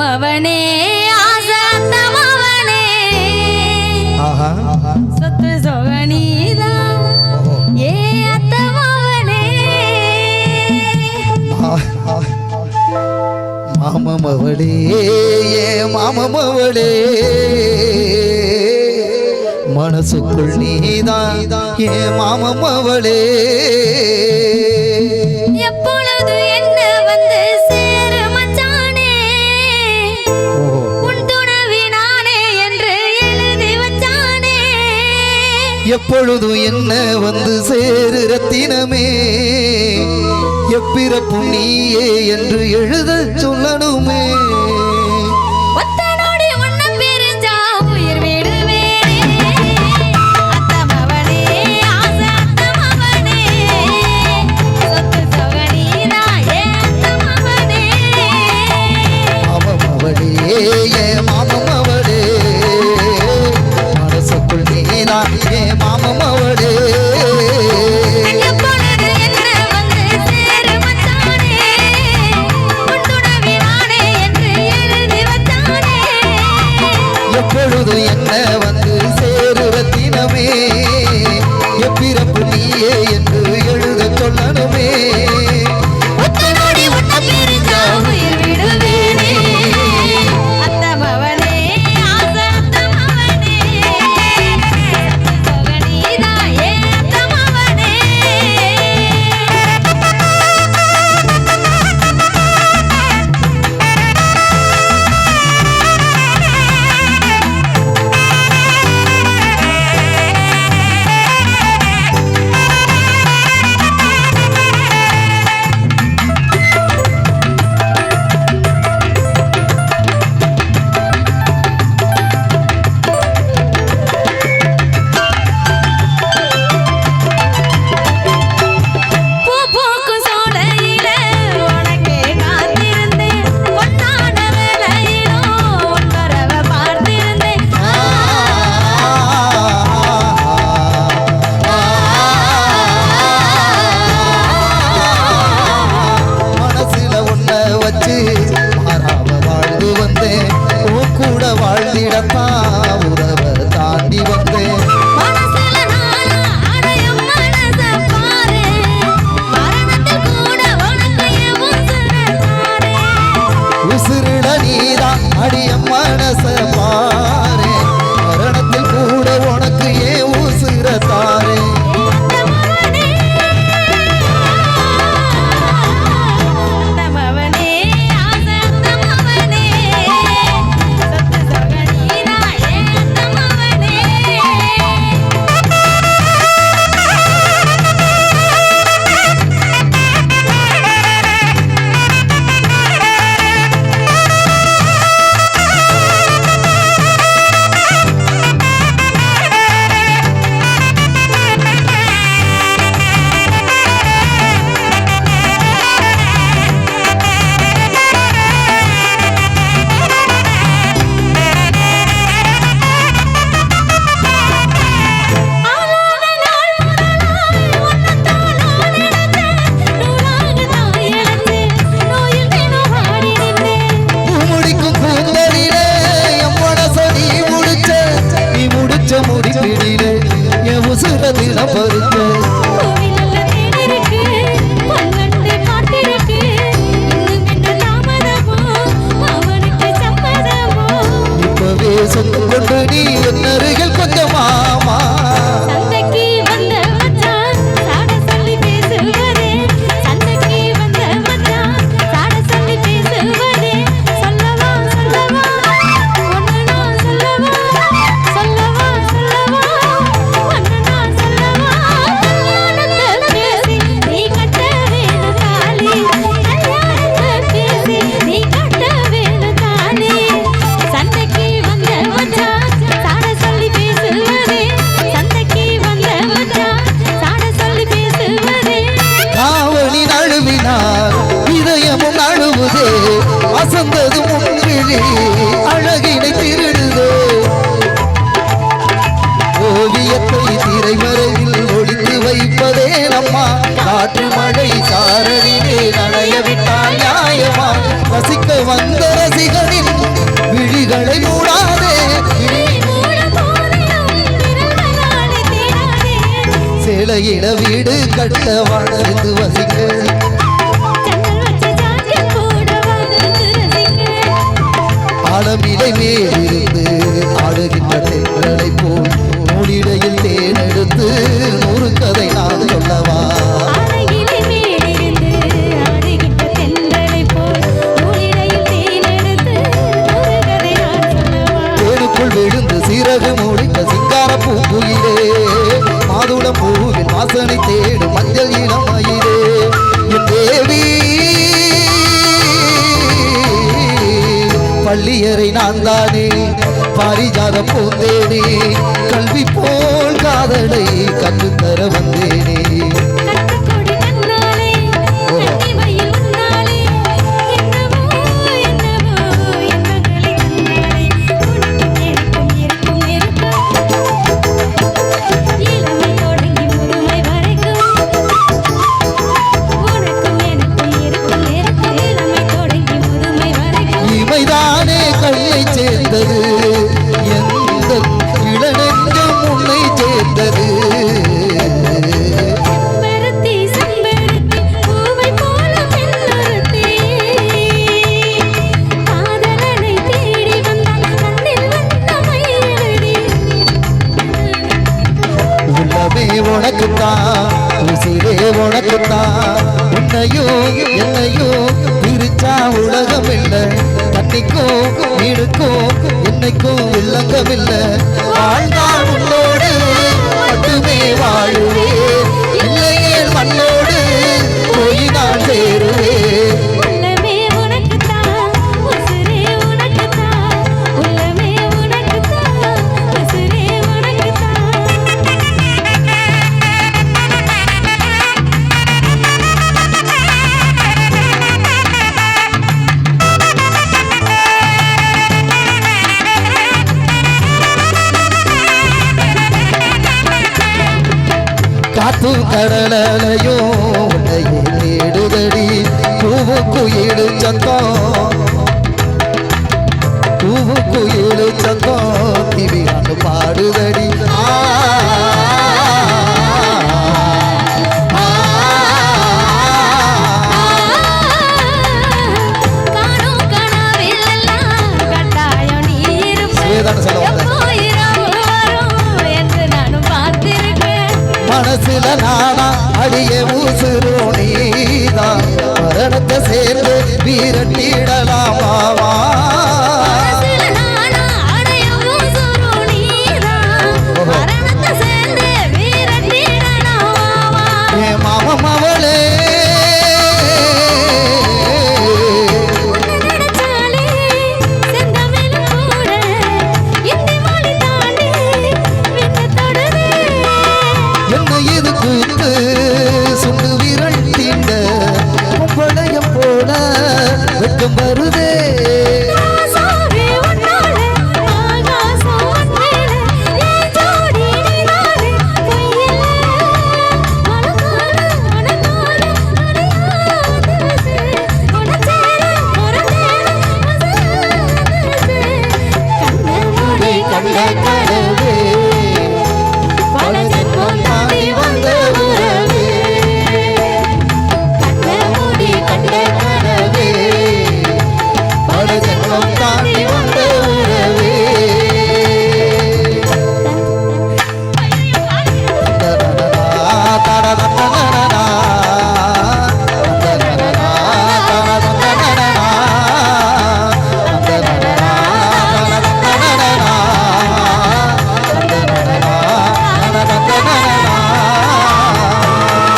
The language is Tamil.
மவனே ஆசந்த மவனே சொத்து சொகனீத ஏ அத்த மவனே மாமமவளே ஏ மாமமவளே. மனசுக்குள் நீதான் ஏ மாமமவளே. எப்பொழுதும் என்ன வந்து சேரு ரத்தினமே எப்பிறப்பும் நீயே என்று எழுத சொல்லணுமே. திடீரே என் உசுரத்தில் பருக்க இட வீடு கட்ட வாழ்ந்து வசிக்க. ஆழமிலை மேலிருந்து ஆடுகின்ற தென்றலை போல் மூடிடையில் தேனெடுத்து நூறு கதை நான் சொல்லவா? விழுந்து சிறகு மூடித்த சிங்கார பூங்குயிலே மாதுள பூவில் வாசனை தேடும் மஞ்சள் இளம் மயிலே. தேவி பள்ளியறை நான் தானே பாரிஜாத பூந்தேனே. கல்வி போல் காதலை என்னைக்கும் நீடுக்கும் என்னைக்கும் இல்லங்கமில்லை வாழ்ந்தால் உன்னோடு மட்டுமே வாழுவேன். காத்தும் கடலையும் உன்னையே தேடுதடி பூவு குயிலு சத்தம் பூவு குயிலு சத்தம் திவியாண்டு பாடுதடி. ಶರಣ Hey!